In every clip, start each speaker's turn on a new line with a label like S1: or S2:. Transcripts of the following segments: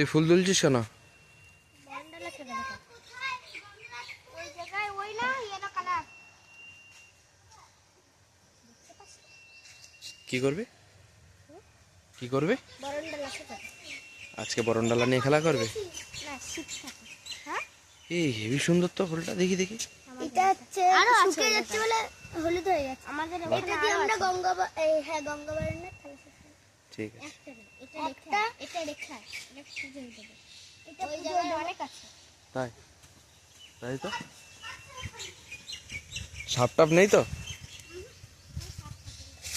S1: তুই ফুল তুলছিস কেন?
S2: বারান্দালা ছেড়ে দেখো ওই জায়গায় ওই না ইয়েলো কালার।
S1: কি করবে? কি করবে? আজকে বরণডালা নিয়ে খেলা করবে?
S2: হ্যাঁ?
S1: এই হেভি সুন্দর তো ফুলটা দেখি দেখি।
S2: এটা হচ্ছে শুকিয়ে যাচ্ছে বলে হলুদ হয়ে যাচ্ছে আমাদের এটা দিয়ে আমরা গঙ্গা হ্যাঁ গঙ্গা বারান্দায় খেলা শেষ করি।
S1: ঠিক আছে।
S2: এটা এটা রেখা এটা পুজো দেবে এটা ওই অনেক আছে।
S1: তাই? তাই তো? সাপ টাপ নেই তো?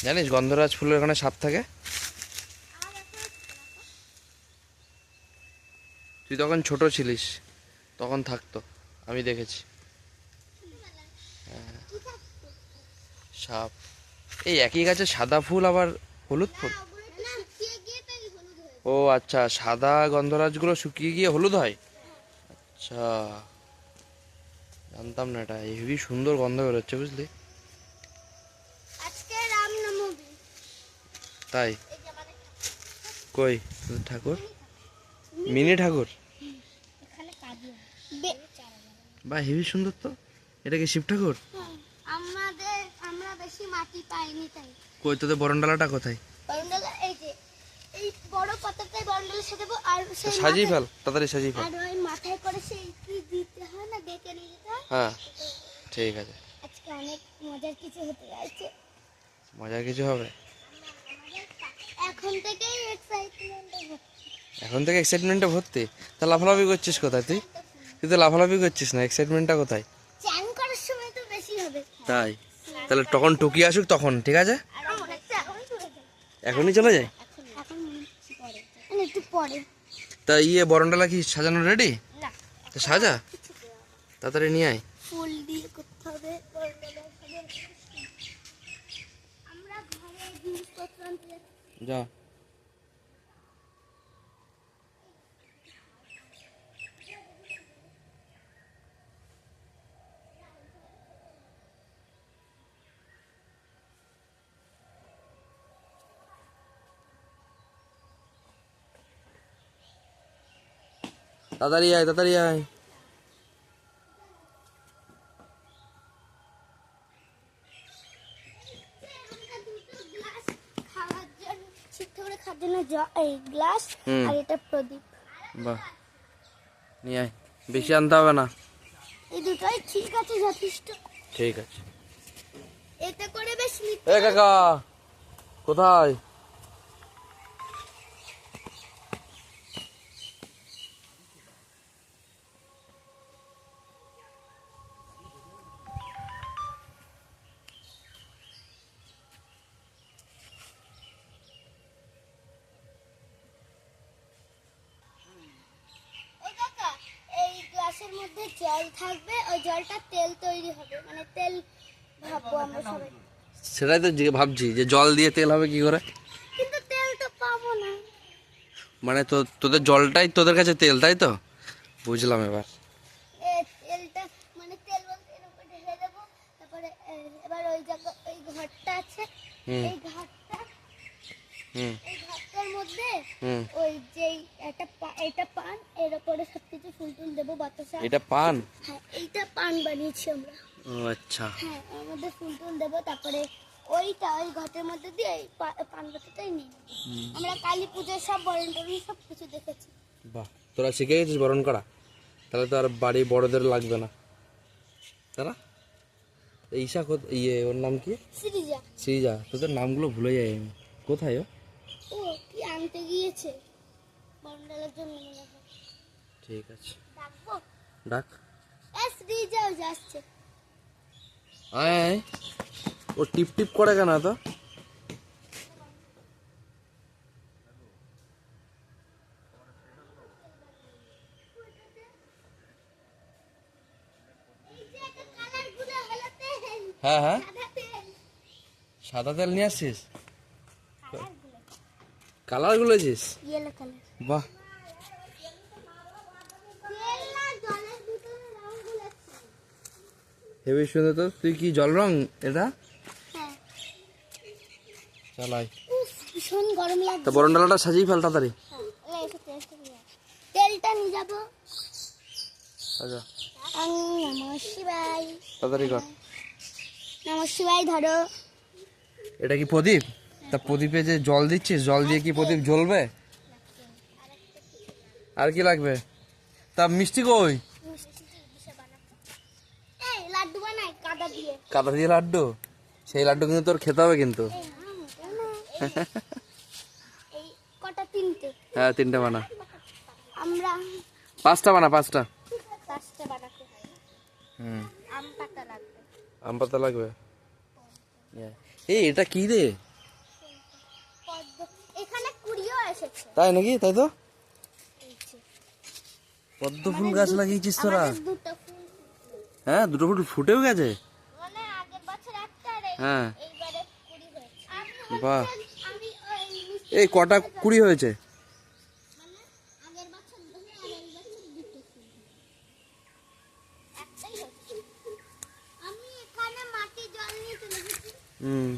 S1: জানিস গন্ধরাজ ফুলের ওখানে সাপ থাকে? তুই তখন ছোট ছিলিস তখন থাকতো আমি দেখেছি। হ্যাঁ। সাপ। এই একই গাছে সাদা ফুল আবার হলুদ ফুল? ও আচ্ছা সাদা গন্ধরাজগুলো শুকিয়ে গিয়ে হলুদ হয়? আচ্ছা জানতাম না এটা হেভি সুন্দর গন্ধ বেরোচ্ছে বুঝলি? তাই? কই? ঠাকুর? মিনি ঠাকুর। বা হেভি সুন্দর তো। এটা কি শিব ঠাকুর?
S2: আমাদের আমরা বেশি মাটি পাইনি তাই।
S1: কই তোদের বরণডালাটা কোথায়?
S2: বরন্ডালা এই যে এই বড় পাতাটাই বরন্ডালা সাজাবো আর সেই
S1: সাজিয়ে ফেল তাড়াতাড়ি সাজিয়ে ফেল।
S2: আর ওই মাথায় করে সেই কি দিতে হয় না ডেকে নিয়ে হ্যাঁ?
S1: ঠিক আছে।
S2: আজকে অনেক মজার কিছু হতে যাচ্ছে।
S1: মজার কিছু হবে?
S2: এখন থেকেই এক্সাইটমেন্ট হচ্ছে
S1: এখন থেকে এক্সাইটমেন্টটা ভর্তি? তা লাফালাফি করছিস কোথায় তুই? তুই তো লাফালাফি করছিস না এক্সাইটমেন্টটা কোথায়?
S2: চ্যান করার সময় তো বেশি হবে।
S1: তাই? তাহলে তখন টুকি আসুক তখন ঠিক আছে?
S2: এখনই চলে
S1: যায়
S2: এখন এখন মনে হচ্ছে পরে মানে একটু পরে।
S1: তা ইয়ে বরণডালা কি সাজানো রেডি
S2: না।
S1: তা সাজা? তাড়াতাড়ি নিয়ে আয়।
S2: ফুল দিয়ে করতে হবে সাজানো। আমরা ঘরে জিনিসপত্র
S1: যা। তাড়াতাড়ি আয় তাড়াতাড়ি আয়।
S2: গ্লাস। আর এটা প্রদীপ।
S1: বাহ। নিয়ে আয় বেশি আনতে হবে না।
S2: এই দুটোই ঠিক আছে যথেষ্ট।
S1: ঠিক আছে।
S2: এতে করে বেশ নিতে
S1: এ কাকা কোথায়?
S2: মধ্যে জল থাকবে ওই জলটা তেল তৈরি হবে মানে তেল ভাববো আমরা সবাই।
S1: সেটাই তো ভাবছি যে জল দিয়ে তেল হবে কি করে?
S2: কিন্তু তেল তো পাবো না।
S1: মানে তো তোদের জলটাই তোদের কাছে তেল তাই তো? বুঝলাম এবার।
S2: তেলটা মানে তেল বলতে এর উপরে ঢেলে দেবো তারপরে এবার ওই জায়গা ওই ঘরটা আছে এই ঘরটা
S1: হুম।
S2: এই ঘরটার মধ্যে ওই যেই একটা এটা পান এর উপরে সব দেবো বাতাসা।
S1: এটা পান?
S2: হ্যাঁ এইটা পান বানিয়েছি আমরা।
S1: ও আচ্ছা।
S2: হ্যাঁ মধ্যে ফুল টুল দেবো তারপরে ওইটা ওই ঘটের মধ্যে দিয়ে এই পান বাতাটাই নিয়ে আমরা কালী পুজোর সব বরণ টরণ সব কিছু দেখেছি।
S1: বাহ তোরা শিখে গেছিস বরণ করা? তাহলে তো আর বাড়ি বড়দের লাগবে না। তারা? এই ঈশা ইয়ে ওর নাম কি?
S2: সিরিজা
S1: শ্রীজা তোদের নামগুলো ভুলে যাই আমি কোথায় ও?
S2: কি আনতে গিয়েছে? বরণডালের জন্য
S1: ঠিক আছে। ডাক। আয় ও টিপ টিপ করে কেন তো হ্যাঁ হ্যাঁ।
S2: সাদা তেল।
S1: নিয়ে আসছিস? কালারগুলো বাহ
S2: তেল না জলের ভিতরে রং গুলাচ্ছে
S1: হেবি সুন্দর তো। তুই কি জল রং এটা?
S2: হ্যাঁ।
S1: চালাই। তা বরণ ডালাটা সাজিয়ে ফেল তাড়াতাড়ি।
S2: নিয়ে যাব।
S1: আচ্ছা তাড়াতাড়ি কর।
S2: নম ধরো।
S1: এটা কি প্রদীপ? তা প্রদীপে যে জল দিচ্ছিস জল দিয়ে কি প্রদীপ জ্বলবে? আর কি লাগবে? তা মিষ্টি কই?
S2: লাড্ডু বানাই কাদা দিয়ে।
S1: কাদা দিয়ে লাড্ডু? সেই লাড্ডু কিন্তু তোর খেতে হবে কিন্তু।
S2: এই কটা তিনটে।
S1: হ্যাঁ তিনটে বানা।
S2: আমরা
S1: পাঁচটা বানা পাঁচটা।
S2: পাঁচটা বানাতে
S1: হুম।
S2: আম পাতা লাগবে।
S1: আম পাতা লাগবে? এই এটা কি রে?
S2: এখানে কুড়িও এসেছে।
S1: তাই নাকি? তাই তো? পদ্ম ফুল গাছ লাগিয়েছিস তোরা। হ্যাঁ দুটো ফুল ফুটেও গেছে?
S2: মানে
S1: হ্যাঁ। বাহ। এই কটা কুড়ি হয়েছে
S2: মানে আগের বছর দুটো আর এই বছর দুটো ফুল একটাই হচ্ছে আমি এখানে মাটি জল নিয়ে চলে গেছি
S1: হুম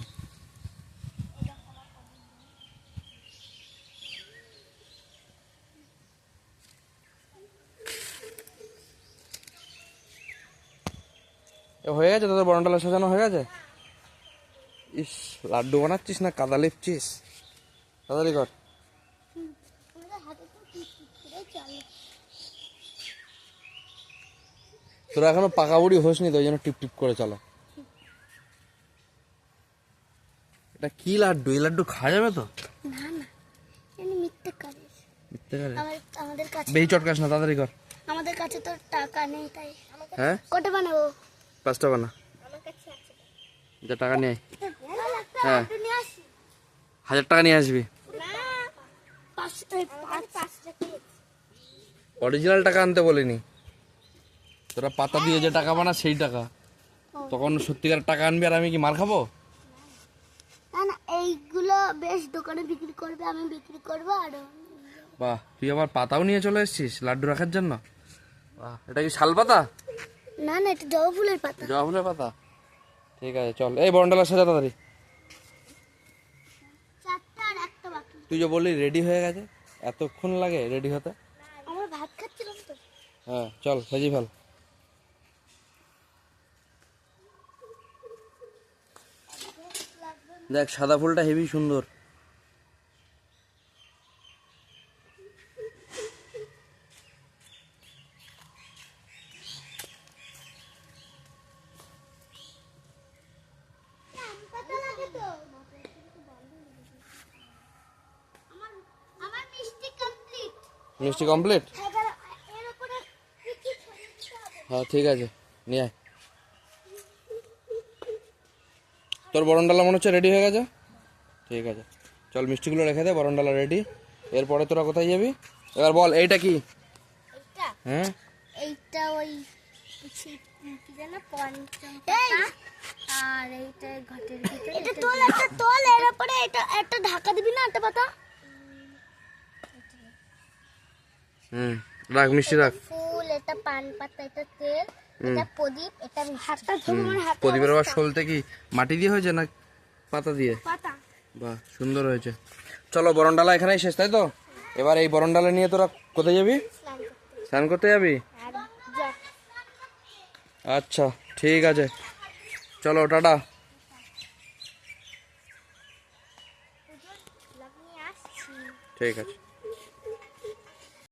S1: এ হয়ে গেছে তোদের বরণডালা সাজানো হয়ে গেছে? ইস লাড্ডু বানাচ্ছিস না কাদা লেপছিস? তাড়াতাড়ি কর। তোরা এখনও পাকা বুড়ি হোসনি তো ওই জন্য টিপ টিপ করে চলো। এটা কি লাড্ডু? এই লাড্ডু খাওয়া যাবে তো?
S2: না না। মিথ্যে করে
S1: মিথ্যে করে
S2: আমাদের কাছে
S1: বেশি চটকাস না তাড়াতাড়ি কর।
S2: আমাদের কাছে তো টাকা নেই তাই।
S1: হ্যাঁ?
S2: কটা বানাবো?
S1: পাঁচটা বানা
S2: আমার
S1: যা টাকা নিয়ে।
S2: হ্যাঁ।
S1: হাজার টাকা নিয়ে আসবি।
S2: না
S1: অরিজিনাল টাকা আনতে বলিনি। তোরা পাতা দিয়ে যে টাকা বানা সেই টাকা। তখন সত্যিকার টাকা আনবি আর আমি কি মার খাব?
S2: না না এইগুলো বেশ দোকানে বিক্রি করবে আমি বিক্রি করব আর
S1: বাহ তুই আবার পাতাও নিয়ে চলে এসেছিস লাড্ডু রাখার জন্য? বাহ এটা কি শাল পাতা?
S2: না না এটা জবা ফুলের পাতা।
S1: জবা ফুলের পাতা? ঠিক আছে চল। এই বন্ডালা সাজা তাড়াতাড়ি। তুই যে বললি রেডি হয়ে গেছে এতক্ষণ লাগে রেডি হতে?
S2: আমরা ভাত খাচ্ছিলাম তো।
S1: হ্যাঁ চল সাজি ফেল। দেখ সাদা ফুলটা হেভি সুন্দর
S2: পাতা লাগে তো আমার আমার মিষ্টি কমপ্লিট
S1: মিষ্টি কমপ্লিট
S2: এবার এর উপরে কি কি ছড়িয়ে দিতে হবে?
S1: হ্যাঁ ঠিক আছে নিয়ে আয়। তোর বরণডালা মনে হচ্ছে রেডি হয়ে গেছে? ঠিক আছে চল মিষ্টিগুলো রেখে দে বরণডালা রেডি এরপরে তোরা কোথায় যাবি? এবার বল এইটা কি? হ্যাঁ?
S2: এইটা ওই কিছু কি যেন পঞ্চম পাতা আর এইটা ঘটের ভিতরে এটা তোল একটা তোল এর উপরে এটা একটা ঢাকা দিবি না একটা পাতা?
S1: হুম রাখ মিষ্টি রাখ।
S2: ফুল এটা পান পাতা এটা তেল এটা প্রদীপ এটা হাতটা ধরো আমার হাতে
S1: প্রদীপের আবার সলতে কি মাটি দিয়ে হয়েছে না পাতা দিয়ে?
S2: পাতা।
S1: বাহ সুন্দর হয়েছে। চলো বরণডালা এখানেই শেষ তাই তো? এবার এই বরণডালা নিয়ে তোরা কোথায় যাবি?
S2: স্নান করতে।
S1: যাবি? আচ্ছা ঠিক আছে। চলো টাটা। ঠিক আছে।